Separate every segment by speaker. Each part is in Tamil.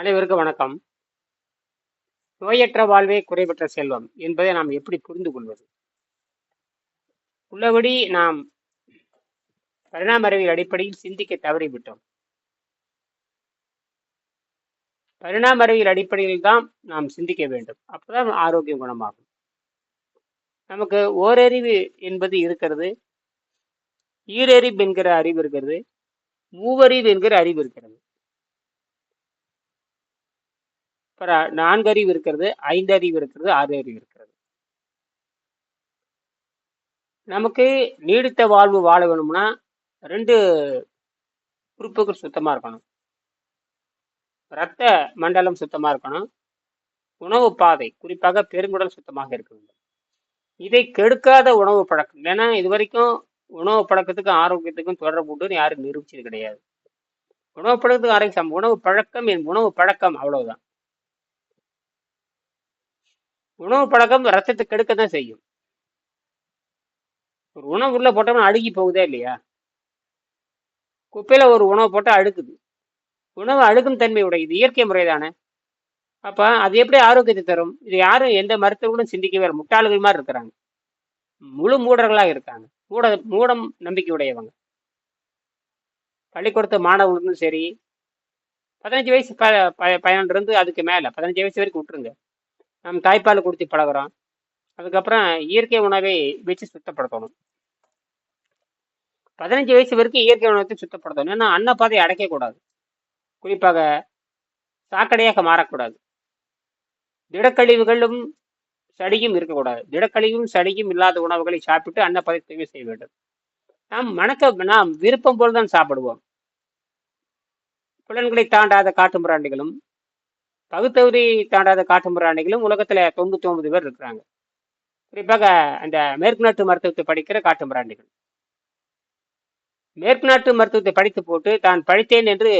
Speaker 1: அனைவருக்கும் வணக்கம். நோயற்ற வாழ்வே குறைபற்ற செல்வம் என்பதை நாம் எப்படி புரிந்து கொள்வது? உள்ளபடி நாம் பரிணாம அறிவியல் அடிப்படையில் சிந்திக்க தவறிவிட்டோம். பரிணாம அறிவியல் அடிப்படையில் தான் நாம் சிந்திக்க வேண்டும். அப்பதான் ஆரோக்கியம் குணமாகும். நமக்கு ஓரறிவு என்பது இருக்கிறது. ஈரறிவு என்கிற அறிவு இருக்கிறது. மூவறிவு என்கிற அறிவு இருக்கிறது. அப்புறம் நான்கு அறிவு இருக்கிறது ஐந்து அறிவு இருக்கிறது ஆறு அறிவு இருக்கிறது. நமக்கு நீடித்த வாழ்வு வாழ வேணும்னா ரெண்டு உறுப்புகள் சுத்தமாக இருக்கணும். இரத்த மண்டலம் சுத்தமாக இருக்கணும். உணவு பாதை குறிப்பாக பெருங்குடல் சுத்தமாக இருக்க வேண்டும். இதை கெடுக்காத உணவு பழக்கம் ஏன்னா இது வரைக்கும் உணவு பழக்கத்துக்கும் ஆரோக்கியத்துக்கும் தொடர்பு உண்டுன்னு யாரும் நிரூபிச்சது கிடையாது. உணவு பழக்கத்துக்கு ஆரோக்கியம் உணவு பழக்கம் என் உணவு பழக்கம் அவ்வளவுதான். உணவு பழக்கம் ரத்தத்தை கெடுக்க தான் செய்யும் ஒரு உணவு உள்ள போட்டோம்னா அழுகி போகுதா இல்லையா குப்பையில ஒரு உணவு போட்டால் அழுக்குது உணவு அழுகும் தன்மை உடையது இயற்கை முறை தானே அப்ப அது எப்படி ஆரோக்கியத்தை தரும் இது யாரும் எந்த மருத்துவர்களும் சிந்திக்கவே இல்லை. முட்டாள்கள் மாதிரி இருக்கிறாங்க முழு மூடர்களாக இருக்காங்க மூட மூடம் நம்பிக்கை உடையவங்க பள்ளிக்கூடத்து மாணவர்களும் சரி பதினஞ்சு வயசு ப ப- பையன்ல இருந்து அதுக்கு மேலே பதினஞ்சு வயசு வரைக்கும் விட்டுருங்க நம்ம தாய்ப்பால் கொடுத்து பழகிறோம் அதுக்கப்புறம் இயற்கை உணவை வச்சு சுத்தப்படுத்தணும். பதினஞ்சு வயசு வரைக்கும் இயற்கை உணவத்தை சுத்தப்படுத்தணும். ஏன்னா அன்னப்பாதையை அடைக்கக்கூடாது. குறிப்பாக சாக்கடையாக மாறக்கூடாது. திடக்கழிவுகளும் சடியும் இருக்கக்கூடாது. திடக்கழிவும் சடியும் இல்லாத உணவுகளை சாப்பிட்டு அன்னப்பாதை தூய்மை செய்ய வேண்டும். நாம் மணக்க நாம் விருப்பம் போல் தான் சாப்பிடுவோம். புலன்களை தாண்டாத காட்டு மிராண்டிகளும் பகுத்தகுதி தாண்டாத காட்டு மிராண்டிகளும் உலகத்துல தொண்ணூத்தி ஒன்பது பேர் இருக்கிறாங்க. குறிப்பாக அந்த மேற்கு நாட்டு மருத்துவத்தை படிக்கிற காட்டு மிராண்டிகள் மேற்கு நாட்டு மருத்துவத்தை படித்து போட்டு தான் படித்தேன் என்று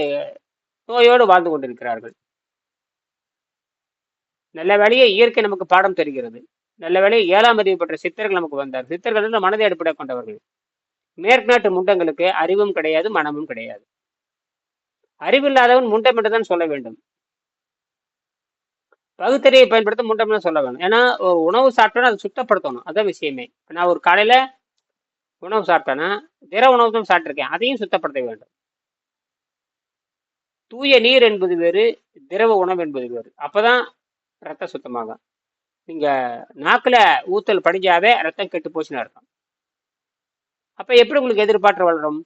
Speaker 1: நோயோடு வாழ்ந்து கொண்டிருக்கிறார்கள். நல்ல வேலையை இயற்கை நமக்கு பாடம் தருகிறது. நல்ல வேலையை ஏழாம் அறிவு பெற்ற சித்தர்கள் நமக்கு வந்தார் சித்தர்கள் வந்து மனதை அடிப்படை கொண்டவர்கள். மேற்கு நாட்டு முண்டங்களுக்கு அறிவும் கிடையாது மனமும் கிடையாது. அறிவில்லாதவன் முண்டம் என்றுதான் சொல்ல வேண்டும். பகுத்தறிவை பயன்படுத்த முண்டம்னு சொல்ல வேணும். ஏன்னா ஒரு உணவு சாப்பிட்டோன்னா அதை சுத்தப்படுத்தணும். அதான் விஷயமே. நான் ஒரு காலையில உணவு சாப்பிட்டேன்னா திர உணவு தான் சாப்பிட்ருக்கேன் அதையும் சுத்தப்படுத்த வேண்டும். தூய நீர் என்பது வேறு திரவ உணவு என்பது வேறு. அப்போதான் ரத்தம் சுத்தமாகும். நீங்க நாக்குல ஊத்தல் படிஞ்சாவே ரத்தம் கெட்டு போச்சுன்னு அர்த்தம். அப்ப எப்படி உங்களுக்கு எதிர்பார்த்து வளரும்?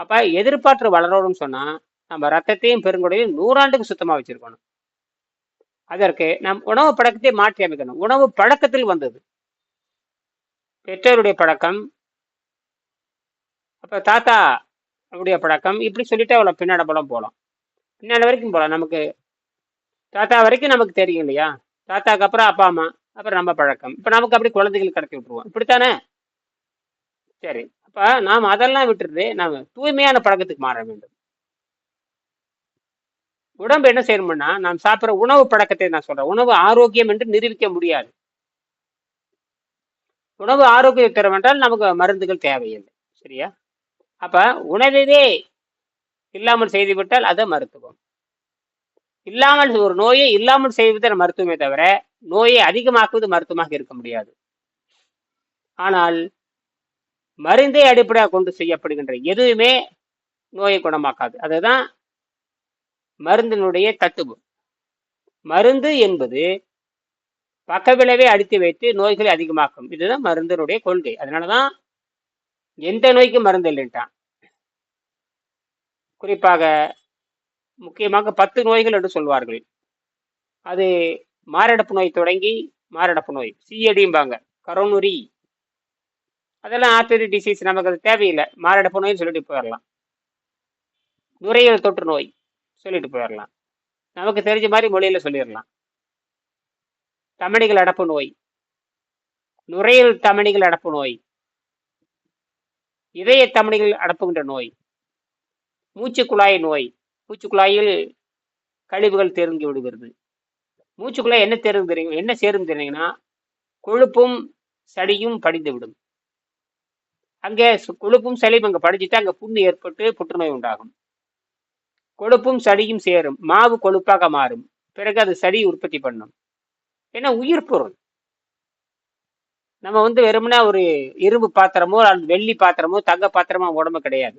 Speaker 1: அப்ப எதிர்பார்த்து வளரணும்னு சொன்னா நம்ம ரத்தத்தையும் பெருங்குடையும் நூறாண்டுக்கு சுத்தமா வச்சிருக்கணும். அதற்கு நம் உணவு பழக்கத்தை மாற்றி அமைக்கணும். உணவு பழக்கத்தில் வந்தது. பெற்றோருடைய பழக்கம் அப்ப தாத்தா அவருடைய பழக்கம் இப்படி சொல்லிட்டு அவ்வளோ பின்னாடி போலாம். போகலாம் பின்னாடி வரைக்கும் போகலாம் நமக்கு தாத்தா வரைக்கும் நமக்கு தெரியும் இல்லையா? தாத்தாக்கு அப்புறம் அப்பா அம்மா அப்புறம் நம்ம பழக்கம். இப்போ நமக்கு அப்படி குழந்தைகள் கடத்தி விட்டுருவோம். இப்படித்தானே? சரி. அப்ப நாம் அதெல்லாம் விட்டுறது நாம் தூய்மையான பழக்கத்துக்கு மாற வேண்டும். உடம்பு என்ன செய்யணும்னா நாம் சாப்பிட்ற உணவு பழக்கத்தை நான் சொல்றேன். உணவு ஆரோக்கியம் என்று நிரூபிக்க முடியாது. உணவு ஆரோக்கியம் தரவென்றால் என்றால் நமக்கு மருந்துகள் தேவையில்லை. சரியா? அப்ப உணவையே இல்லாமல் செய்துவிட்டால் அதை மருத்துவம். இல்லாமல் ஒரு நோயை இல்லாமல் செய்வது மருத்துவமே தவிர நோயை அதிகமாக்குவது மருத்துவமாக இருக்க முடியாது. ஆனால் மருந்தை அடிப்படையாக கொண்டு செய்யப்படுகின்ற எதுவுமே நோயை குணமாக்காது. அதுதான் மருந்தினுடைய தத்துவம் மருந்து என்பது பக்கவிளைவை அடித்து வைத்து நோய்களை அதிகமாக்கும். இதுதான் மருந்தினுடைய கொள்கை. அதனாலதான் எந்த நோய்க்கும் மருந்து இல்லைன்ட்டான். குறிப்பாக முக்கியமாக பத்து நோய்கள் என்று சொல்வார்கள். அது மாரடைப்பு நோய் தொடங்கி மாரடைப்பு நோய் சிஎடிம்பாங்க கரோனுரி. அதெல்லாம் ஆர்த்தரி டிசீஸ் நமக்கு அது தேவையில்லை. மாரடைப்பு நோய்னு சொல்லிட்டு போயிடலாம். நுரையீரல் தொற்று நோய். சொல்லிட்டு போயிடலாம் நமக்கு தெரிஞ்ச மாதிரி மொழியில சொல்லிடலாம் தமணிகள் அடப்பு நோய். நுரையீரல் தமணிகள் அடப்பு நோய். இதய தமணிகள் அடப்புகின்ற நோய். மூச்சுக்குழாய் நோய். மூச்சுக்குழாயில் கழிவுகள் தேர்ந்து விடுகிறது. மூச்சுக்குழாய் என்ன தேர்ந்து தெரியும்? என்ன சேரும் தெரியுங்கன்னா கொழுப்பும் சளியும் படிந்து விடும் அங்கே கொழுப்பும் சளியும் அங்கே படிச்சுட்டு அங்கே புண்ணு ஏற்பட்டு புற்றுநோய் உண்டாகும். கொழுப்பும் சடியும் சேரும். மாவு கொழுப்பாக மாறும். பிறகு அது சடி உற்பத்தி பண்ணும். ஏன்னா உயிர் பொருள். நம்ம வந்து வெறும்னா ஒரு இரும்பு பாத்திரமோ அல்லது வெள்ளி பாத்திரமோ தங்க பாத்திரமோ உடம்பு கிடையாது.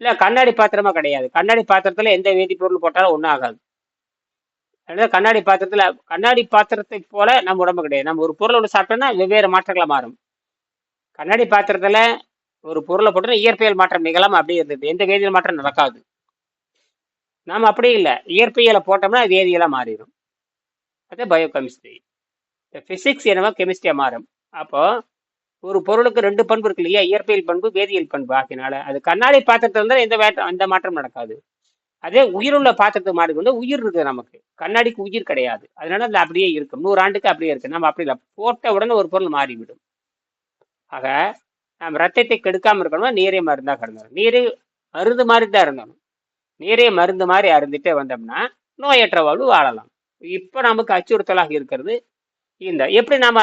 Speaker 1: இல்லை கண்ணாடி பாத்திரமா கிடையாது. கண்ணாடி பாத்திரத்தில் எந்த வேதிப்பொருள் போட்டாலும் ஒன்றும் ஆகாது. அதனால கண்ணாடி பாத்திரத்தில் கண்ணாடி பாத்திரத்தை போல நம்ம உடம்பு கிடையாது. நம்ம ஒரு பொருளோட சாப்பிட்டோம்னா வெவ்வேறு மாற்றங்களை மாறும். கண்ணாடி பாத்திரத்தில் ஒரு பொருளை போட்டோம்னா இயற்பியல் மாற்றம் நிகழாம அப்படியே இருந்தது. எந்த வேதியியல் மாற்றம் நடக்காது. நாம் அப்படி இல்லை. இயற்பியலை போட்டோம்னா அது மாறிடும். அது பயோ கெமிஸ்ட்ரி ஃபிசிக்ஸ் என்னவோ கெமிஸ்ட்ரியாக மாறும். அப்போது ஒரு பொருளுக்கு ரெண்டு பண்பு இருக்கு இல்லையா? இயற்பியல் பண்பு வேதியியல் பண்பு ஆகினால அது கண்ணாடி பாத்திரத்தில் இருந்தால் எந்த வேட்டம் அந்த மாற்றம் நடக்காது. அதே உயிருள்ள பாத்திரத்துக்கு மாறி வந்து உயிர் இருக்குது நமக்கு. கண்ணாடிக்கு உயிர் கிடையாது. அதனால அது அப்படியே இருக்கும். நூறு ஆண்டுக்கு அப்படியே இருக்கு. நம்ம அப்படி இல்லை. போட்ட உடனே ஒரு பொருள் மாறிவிடும். ஆக நம்ம ரத்தத்தை கெடுக்காமல் இருக்கணும்? நீரே மருந்தாக கருந்தணும் நீரே மருந்து மாதிரி தான் இருந்தணும் நீரே மருந்து மாதிரி அருந்திட்டே வந்தோம்னா நோயற்ற வாழ்வு வாழலாம். இப்போ நமக்கு அச்சுறுத்தலாக இருக்கிறது. இந்த எப்படி நாம்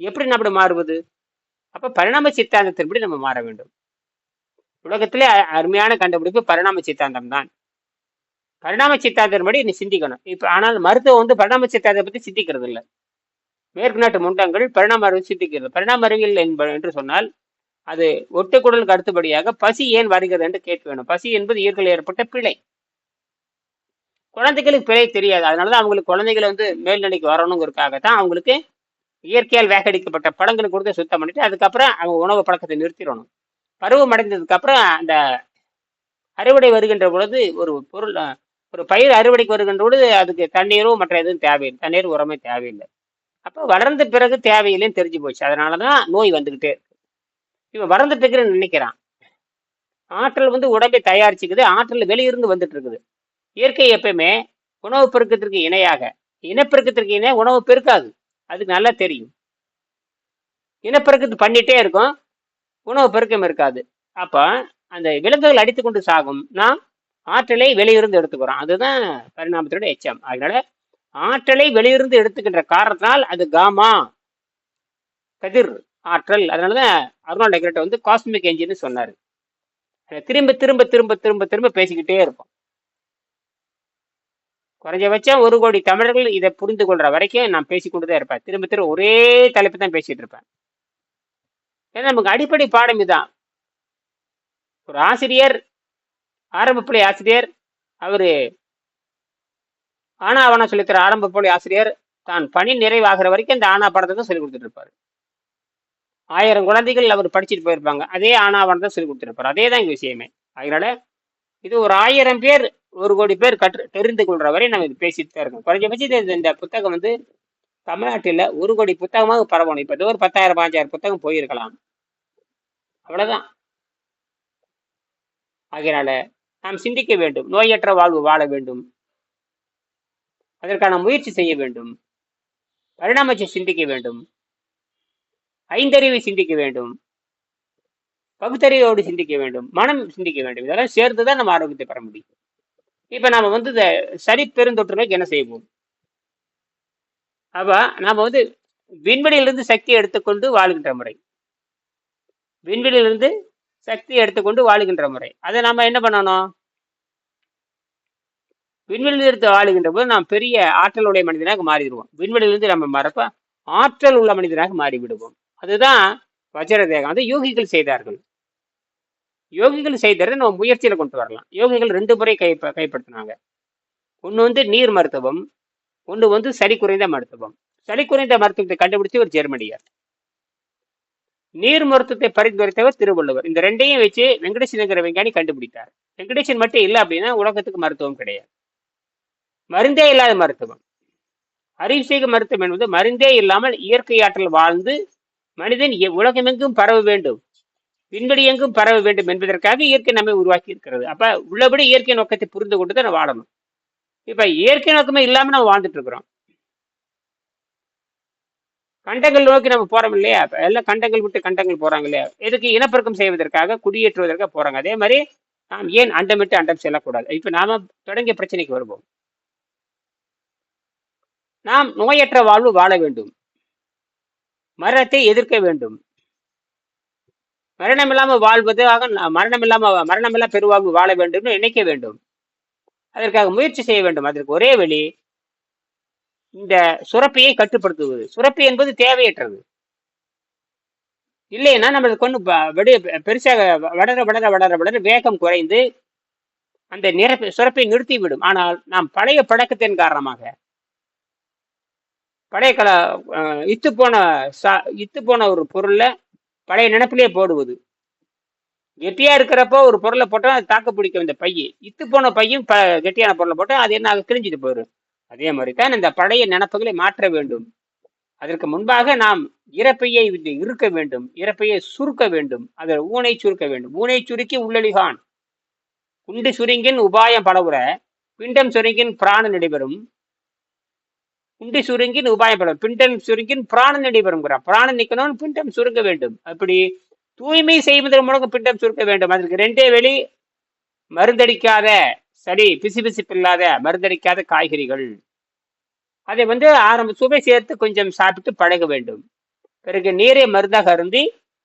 Speaker 1: எப்படி நம்ம மாறுவது? அப்போ பரிணாம சித்தாந்தத்தின்படி நம்ம மாற வேண்டும். உலகத்திலே அருமையான கண்டுபிடிப்பு பரிணாம சித்தாந்தம் தான். பரிணாம சித்தாந்தத்தின்படி நீ சிந்திக்கணும். இப்போ ஆனால் மருத்துவம் வந்து பரிணாம சித்தாந்தத்தை பற்றி சிந்திக்கிறது இல்லை மேற்கு நாட்டு முண்டங்கள் பரிணாம அறிவு சிந்திக்கிறது பரிணாம அறிவியல் என்ப என்று சொன்னால் அது ஒட்டுக்குடலுக்கு அடுத்தபடியாக பசி ஏன் வருகிறது என்று கேட்க வேண்டும். பசி என்பது இயற்கையில் ஏற்பட்ட பிழை. குழந்தைகளுக்கு பிழை தெரியாது. அதனாலதான் அவங்களுக்கு குழந்தைகளை வந்து மேல்நிலைக்கு வரணுங்கிறதுக்காக தான் அவங்களுக்கு இயற்கையால் வேகடிக்கப்பட்ட பழங்களை கொடுத்து சுத்தம் பண்ணிட்டு அதுக்கப்புறம் அவங்க உணவு பழக்கத்தை நிறுத்திடணும். பருவம் அடைந்ததுக்கு அப்புறம் அந்த அறுவடை வருகின்ற பொழுது ஒரு பொருள் ஒரு பயிர் அறுவடைக்கு வருகின்ற பொழுது அதுக்கு தண்ணீரும் மற்ற எதுவும் தேவையில்லை. தண்ணீர் உரமே தேவையில்லை. அப்போ வளர்ந்த பிறகு தேவையில்லைன்னு தெரிஞ்சு போச்சு. அதனால தான் நோய் வந்துகிட்டே இருக்கு. இவன் வளர்ந்த பிறகு நினைக்கிறான். ஆற்றல் வந்து உடம்பை தயாரிச்சுக்குது. ஆற்றல் வெளியிருந்து வந்துட்டு இருக்குது. இயற்கை எப்பயுமே உணவு பெருக்கத்திற்கு இணையாக இனப்பெருக்கத்திற்கு இணை உணவு பெருக்காது. அதுக்கு நல்லா தெரியும். இனப்பெருக்கத்து பண்ணிட்டே இருக்கும். உணவு பெருக்கம் இருக்காது. அப்போ அந்த விலங்குகள் அடித்து கொண்டு சாகும். ஆற்றலை வெளியிருந்து எடுத்துக்கிறோம். அதுதான் பரிணாமத்தோட எச்சம். அதனால ஆற்றலை வெளியிருந்து எடுத்துக்கின்ற காரணத்தினால் அது காமா. கதிர் ஆற்றல். அதனாலதான் அருணால் டெக்ரேட்டர் வந்து காஸ்மிக் என்ஜின்னு சொன்னாரு. திரும்ப திரும்ப திரும்ப திரும்ப திரும்ப பேசிக்கிட்டே இருப்போம். குறைஞ்சபட்சம் ஒரு கோடி தமிழர்கள் இதை புரிந்து கொள்ற வரைக்கும் நான் பேசிக்கொண்டுதான் இருப்பேன். திரும்ப திரும்ப ஒரே தலைப்பு தான் பேசிட்டு இருப்பேன். ஏன்னா நமக்கு அடிப்படை பாடம் இதுதான் ஒரு ஆசிரியர் ஆரம்ப பிள்ளை ஆசிரியர் அவரு ஆனா அவனா சொல்லித்தர ஆரம்ப பள்ளி ஆசிரியர் தான் பணி நிறைவாகிற வரைக்கும் இந்த ஆனா படத்தை தான் சொல்லி கொடுத்துட்டு இருப்பாரு ஆயிரம் குழந்தைகள் அவர் படிச்சுட்டு போயிருப்பாங்க. அதே ஆனாவனம் தான் சொல்லி கொடுத்துருப்பாரு அதே தான் இங்க விஷயமே. அதனால இது ஒரு ஆயிரம் பேர் ஒரு கோடி பேர் கற்று தெரிந்து கொள்ற வரை நம்ம இது பேசிட்டு தான் இருக்கோம். குறைஞ்சபட்சம் இந்த புத்தகம் வந்து தமிழ்நாட்டில் ஒரு கோடி புத்தகமாக பரவணும். இப்போ ஒரு பத்தாயிரம் பாஞ்சாயிரம் புத்தகம் போயிருக்கலாம். அவ்வளவுதான். ஆகையினால நாம் சிந்திக்க வேண்டும். நோயற்ற வாழ்வு வாழ வேண்டும். அதற்கான முயற்சி செய்ய வேண்டும். பரிணாமத்தை சிந்திக்க வேண்டும். ஐந்தறிவை சிந்திக்க வேண்டும். பகுத்தறிவோடு சிந்திக்க வேண்டும். மனம் சிந்திக்க வேண்டும். இதெல்லாம் சேர்த்து தான் நம்ம ஆரோக்கியத்தை பெற முடியும். இப்ப நாம வந்து இந்த சரி பெருந்தொற்று நோய்க்கு என்ன செய்வோம் அப்ப நாம வந்து விண்வெளியிலிருந்து சக்தி எடுத்துக்கொண்டு வாழுகின்ற முறை. விண்வெளியிலிருந்து சக்தி எடுத்துக்கொண்டு வாழுகின்ற முறை. அதை நாம என்ன பண்ணணும்? விண்வெளியிலிருந்து ஆளுகின்ற போது நாம் பெரிய ஆற்றல் உடைய மனிதனாக மாறிடுவோம் விண்வெளியிலிருந்து நம்ம மறப்ப ஆற்றல் உள்ள மனிதனாக மாறிவிடுவோம். அதுதான் வஜ்ர தேகம் யோகிகள் செய்தார்கள். யோகிகள் செய்ததை நம்ம முயற்சியில கொண்டு வரலாம். யோகிகள் ரெண்டு முறை கை கைப்படுத்தினாங்க. ஒன்று வந்து நீர் மருத்துவம் ஒன்று வந்து சளி குறைந்த மருத்துவம். சளி குறைந்த மருத்துவத்தை கண்டுபிடிச்சு ஒரு ஜெர்மனியர். நீர் மருத்துவத்தை பரிந்துரைத்தவர் திருவள்ளுவர். இந்த ரெண்டையும் வச்சு வெங்கடேசனுங்கிற விஞ்ஞானி கண்டுபிடித்தார். வெங்கடேசன் மட்டும் இல்லை அப்படின்னா உலகத்துக்கு மருத்துவம் கிடையாது. மருந்தே இல்லாத மருத்துவம். அறிவுசெய்க மருத்துவம் என்பது மருந்தே இல்லாமல் இயற்கை ஆற்றல் வாழ்ந்து மனிதன் எ- உலகமெங்கும் பரவ வேண்டும். விண்வெளி எங்கும் பரவ வேண்டும் என்பதற்காக இயற்கை நம்மை உருவாக்கி இருக்கிறது. அப்ப உள்ளபடி இயற்கை நோக்கத்தை புரிந்து கொண்டு தான் வாழணும். இப்ப இயற்கை நோக்கமே இல்லாம நம்ம வாழ்ந்துட்டு இருக்கிறோம். கண்டங்கள் நோக்கி நம்ம போறோம் இல்லையா? எல்லாம் கண்டங்கள் விட்டு கண்டங்கள் போறாங்க இல்லையா? எதுக்கு இனப்பெருக்கம் செய்வதற்காக குடியேற்றுவதற்காக போறாங்க. அதே மாதிரி நாம் ஏன் அண்டம் விட்டு அண்டம் செல்லக்கூடாது? இப்ப நாம தொடங்கிய பிரச்சனைக்கு வருவோம். நாம் நோயற்ற வாழ்வு வாழ வேண்டும். மரணத்தை எதிர்க்க வேண்டும். மரணம் இல்லாமல் வாழ்வதாக ந- மரணம் இல்லாமல் மரணம் இல்லா பெருவாழ்வு வாழ வேண்டும் நினைக்க வேண்டும். அதற்காக முயற்சி செய்ய வேண்டும். அதற்கு ஒரே வழி இந்த சுரப்பியை கட்டுப்படுத்துவது. சுரப்பி என்பது தேவையற்றது. இல்லைன்னா நம்மளுக்கு கொண்டு வெடி பெருசாக வளர வளர வளர வளர வேகம் குறைந்து அந்த நிரப்பி சுரப்பை நிறுத்திவிடும். ஆனால் நாம் பழைய பழக்கத்தின் காரணமாக பழைய கல இத்து போன சா இத்து போன ஒரு பொருளை பழைய நினைப்பிலேயே போடுவது. கெட்டியா இருக்கிறப்போ ஒரு பொருளை போட்டால் அது தாக்கு பிடிக்கும் இந்த பைய. இத்து போன பையும் ப கெட்டியான பொருளை போட்டால் அது என்ன கிழிஞ்சிட்டு போயிடும் அதே மாதிரி தான் இந்த பழைய நினப்புகளை மாற்ற வேண்டும். அதற்கு முன்பாக நாம் இறப்பையை இருக்க வேண்டும். இறப்பையை சுருக்க வேண்டும். அதில் ஊனை சுருக்க வேண்டும். ஊனை சுருக்கி உள்ளழிகான். குண்டு சுருங்கின் உபாயம் பலவுற பிண்டம் சுருங்கின் பிராண நடைபெறும். குண்டி சுருங்கின் உபாயப்படும். பிண்டம் சுருங்கின் பிராணம் நடைபெறுங்கிறான் பிராணம் நிற்கணும்னு பிண்டம் சுருங்க வேண்டும். அப்படி தூய்மை செய்வதன் மூலம் பிண்டம் சுருக்க வேண்டும். அதற்கு ரெண்டே வெளி மருந்தடிக்காத சரி பிசுபிசுப்பு இல்லாத மருந்தடிக்காத காய்கறிகள். அதை வந்து ஆரம்ப சுவை சேர்த்து கொஞ்சம் சாப்பிட்டு பழக வேண்டும். பிறகு நீரை மருந்தாக அருந்தி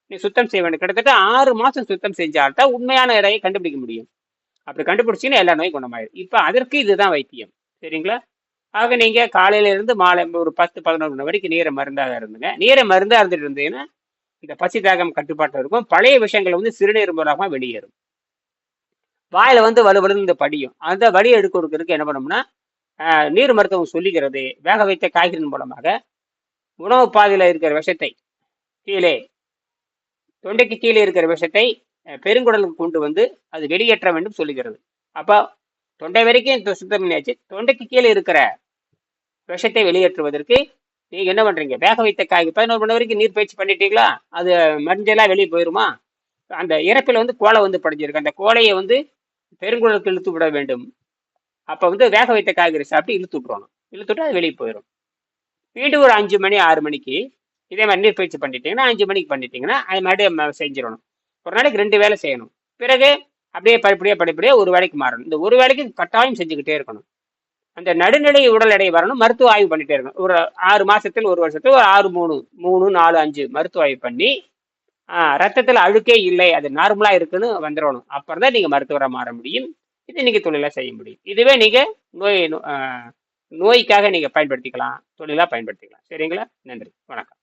Speaker 1: நீ சுத்தம் செய்ய வேண்டும். கிட்டத்தட்ட ஆறு மாசம் சுத்தம் செஞ்சால்தான் உண்மையான இடையை கண்டுபிடிக்க முடியும். அப்படி கண்டுபிடிச்சீங்கன்னா எல்லா நோயும் குணமாயிடும் இப்போ அதற்கு இதுதான் வைத்தியம். சரிங்களா? ஆக நீங்க காலையில இருந்து மாலை ஒரு பத்து பதினோரு மணி வரைக்கும் நீரை மருந்தாக இருந்துங்க. நீரை மருந்தாக இருந்துட்டு இருந்தீங்கன்னா இந்த பசி தாகம் கட்டுப்பாட்டில் இருக்கும். பழைய விஷயங்கள் வந்து சிறுநீர் மூலமாக வெளியேறும். வாயில வந்து வலுவலு இந்த படியும். அந்த வலி எடுக்கிறதுக்கு என்ன பண்ணோம்னா நீர் மருத்துவம் சொல்லுகிறது வேக வைத்த காய்கறியின் மூலமாக உணவு பாதையில் இருக்கிற விஷத்தை கீழே தொண்டைக்கு கீழே இருக்கிற விஷத்தை பெருங்குடலுக்கு கொண்டு வந்து அது வெளியேற்ற வேண்டும் சொல்லுகிறது அப்போ தொண்டை வரைக்கும் இந்த சுத்தம் பண்ணியாச்சு. தொண்டைக்கு கீழே இருக்கிற விஷத்தை வெளியேற்றுவதற்கு நீங்க என்ன பண்றீங்க? வேக வைத்த காய்கறி பதினோரு மணி வரைக்கும் நீர் பயிற்சி பண்ணிட்டீங்களா? அது மஞ்சளா வெளியே போயிருமா? அந்த இறப்பில் வந்து கோலை வந்து படிஞ்சிருக்கு. அந்த கோலையை வந்து பெருங்குழலுக்கு இழுத்து விட வேண்டும். அப்போ வந்து வேக வைத்த காய்கறி சாப்பிட்டு இழுத்து விட்டுறணும். இழுத்து விட்டு அது வெளியே போயிடும் மீண்டும் ஒரு அஞ்சு மணி ஆறு மணிக்கு இதே மாதிரி நீர் பயிற்சி பண்ணிட்டீங்கன்னா அஞ்சு மணிக்கு பண்ணிட்டீங்கன்னா அது மறுபடியும் செஞ்சிடணும். ஒரு நாளைக்கு ரெண்டு வேளை செய்யணும். பிறகு அப்படியே படிப்படியாக படிப்படியாக ஒரு வேலைக்கு மாறணும். இந்த ஒரு வேலைக்கு கட்டாயம் செஞ்சுக்கிட்டே இருக்கணும். அந்த நடுநிலை உடல் எடை வரணும் மருத்துவ ஆய்வு பண்ணிட்டே இருக்கணும். ஒரு ஆறு மாசத்தில் ஒரு வருஷத்துல ஒரு ஆறு மூணு மூணு நாலு அஞ்சு மருத்துவ ஆய்வு பண்ணி ரத்தத்தில் ரத்தத்துல அழுக்கே இல்லை அது நார்மலா இருக்குன்னு வந்துடணும். அப்புறம் தான் நீங்க மருத்துவரை மாற முடியும். இது நீங்க தொழிலா செய்ய முடியும். இதுவே நீங்க நோய் நோய்க்காக நீங்க பயன்படுத்திக்கலாம். தொழிலா பயன்படுத்திக்கலாம். சரிங்களா? நன்றி. வணக்கம்.